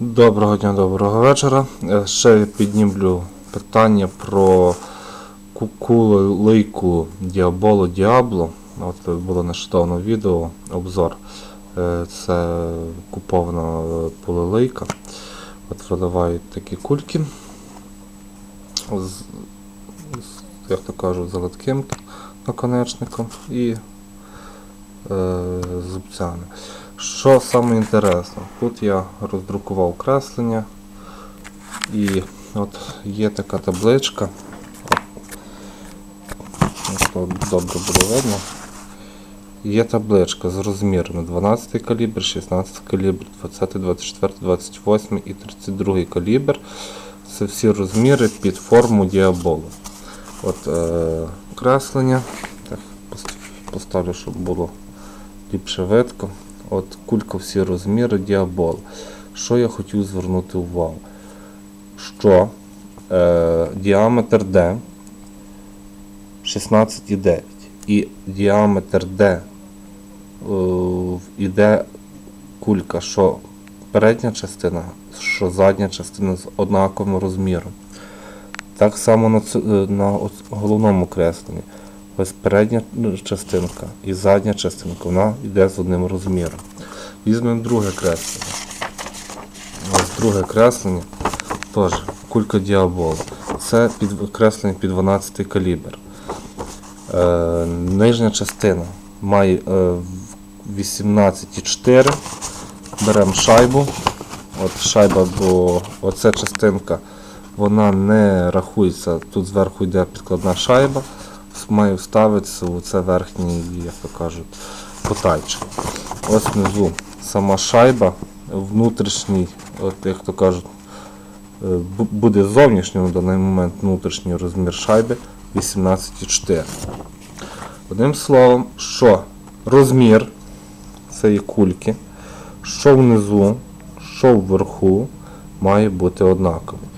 Доброго дня, доброго вечора. Е, Ще піднімлю питання про ку- кулейку Діаболо Діабло. От було нещодавно відео, обзор. Е, Це купована е, пулелейка. От видавають такі кульки. З, як то кажуть, заводким наконечником і е, зубцями. Що саме інтересно? Тут я роздрукував креслення і от є така табличка. От, добре буде видно. Є табличка з розмірами 12 калібр, 16 калібр, 20, 24, 28 і 32 калібр. Це всі розміри під форму діаболу. От е, креслення. Так, поставлю, щоб було ліпше видко. От кулька всі розміри діабол. Що я хотів звернути увагу? Що е, діаметр D 16,9 і діаметр D е, іде кулька, що передня частина, що задня частина з однаковим розміром. Так само на, е, на головному кресленні. Ось передня ну, частинка і задня частинка, вона йде з одним розміром. Візьмемо друге креслення. Ось друге креслення, теж кулька діабола. Це під креслення під 12 калібр. Е, нижня частина має е, 18,4. Беремо шайбу. От шайба, бо оця частинка вона не рахується. Тут зверху йде підкладна шайба. Має вставитися у це верхній, як то кажуть, потайчик. Ось внизу сама шайба, внутрішній, от як то кажуть, е, буде зовнішній на даний момент внутрішній розмір шайби 18,4. Одним словом, що розмір цієї кульки, що внизу, що вверху, має бути однаковий.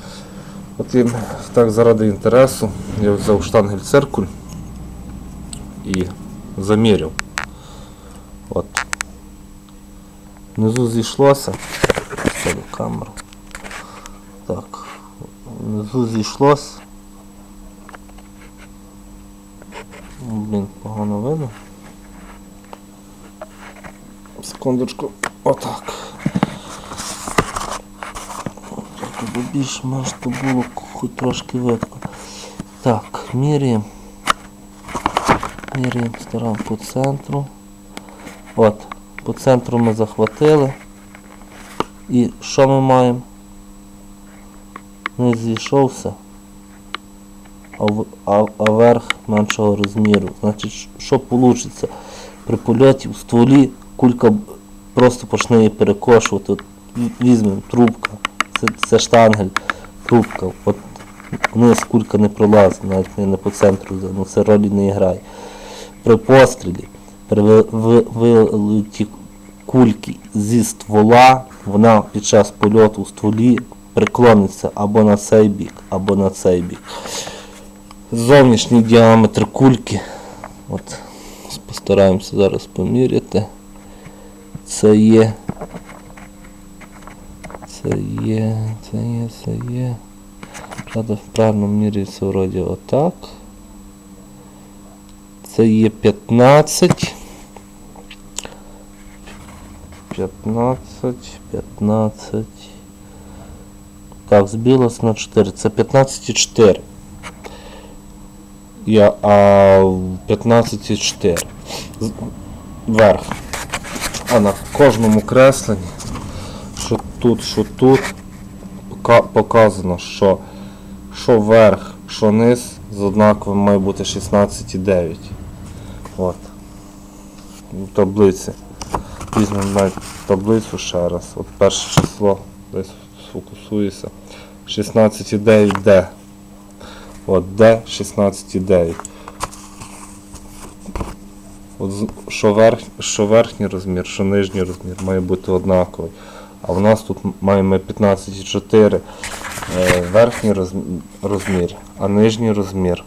От і так заради інтересу я взяв штангель циркуль і заміряв. От. Внизу зійшлося. Ставлю камеру. Так. Внизу зійшлося. Блін, погано видно. Секундочку. Отак. Так, аби більш-менш то було хоч трошки видно. Так, міряємо. Міряємо, стараємо по центру. От, по центру ми захватили. І що ми маємо? Не зійшовся, а, а, а верх меншого розміру. Значить, що вийде? При польоті в стволі кулька просто почне її перекошувати. От візьмемо трубка, це, це штангель, трубка. От вниз кулька не пролазить, навіть не по центру, ну це ролі не грає. При пострілі, при ви- ви- кульки зі ствола, вона під час польоту в стволі приклониться або на цей бік, або на цей бік. Зовнішній діаметр кульки. От, постараємося зараз поміряти. Це є. Це є, це є, це є. Правда, вправно міряється вроді отак. Це є 15. 15, 15. Так, збілося на 4. Це 15,4. Я, а 15,4. З- Верх. А на кожному кресленні, що тут, що тут, показано, що що верх, що низ з однаковим має бути 16,9. От. В таблиці. Візьмемо таблицю ще раз. От перше число десь сфокусується. 16,9 D. От D 16,9. От що, верх, що верхній розмір, що нижній розмір має бути однаковий. А в нас тут маємо 15,4 е, верхній розм- розмір, а нижній розмір.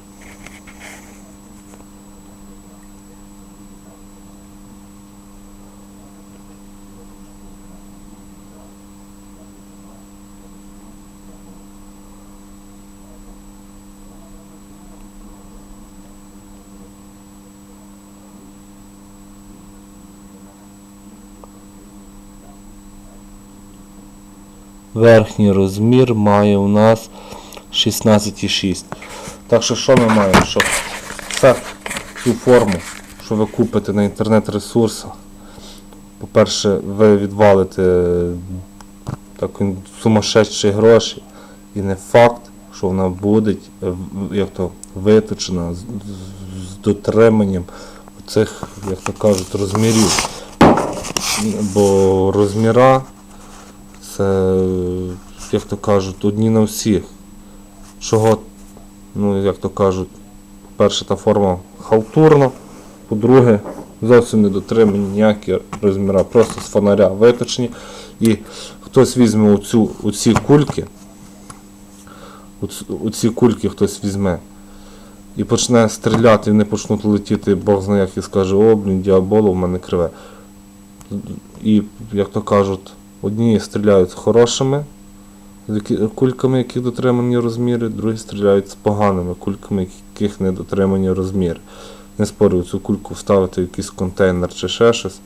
Верхній розмір має у нас 16,6. Так що що ми маємо? Що це цю форму, що ви купите на інтернет-ресурсах. По-перше, ви відвалите так, сумасшедші гроші. І не факт, що вона буде е, як то, виточена з- з дотриманням цих, як то кажуть, розмірів. Бо розміра це, як то кажуть, одні на всіх. Чого, ну, як то кажуть, по-перше, та форма халтурна, по-друге, зовсім не дотримані ніякі розміра, просто з фонаря виточені. І хтось візьме оцю, оці кульки, оц- оці кульки хтось візьме і почне стріляти, і вони почнуть летіти, Бог знає як і скаже, о, блін, діаболо в мене криве. І, як то кажуть, одні стріляють з хорошими кульками, які дотримані розміри, другі стріляють з поганими кульками, яких не дотримані розміри. Не спорю, цю кульку вставити в якийсь контейнер чи ще щось,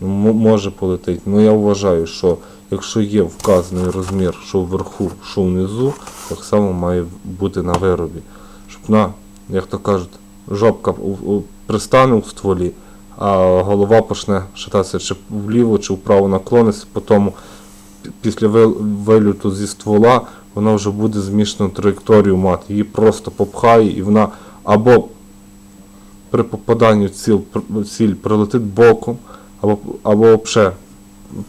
ну, може полетить. Ну я вважаю, що якщо є вказаний розмір, що вверху, що внизу, так само має бути на виробі. Щоб на, як то кажуть, жопка пристане у стволі, а голова почне шататися чи вліво, чи вправо наклонитися, потім пі- після ви- вильоту зі ствола вона вже буде змішану траєкторію мати. Її просто попхає і вона або при попаданні в ціль, ціль прилетить боком, або, або взагалі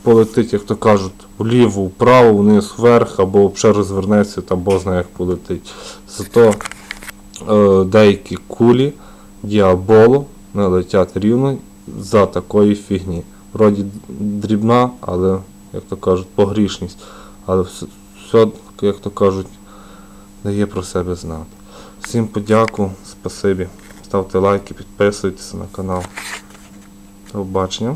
полетить, як то кажуть, вліво, вправо, вниз, вверх, або взагалі розвернеться, там бо знає, як полетить. Зато е, деякі кулі діаболо не летять рівно за такої фігні. Вроді дрібна, але, як то кажуть, погрішність. Але все, як то кажуть, дає про себе знати. Всім подяку, спасибі. Ставте лайки, підписуйтесь на канал. До побачення.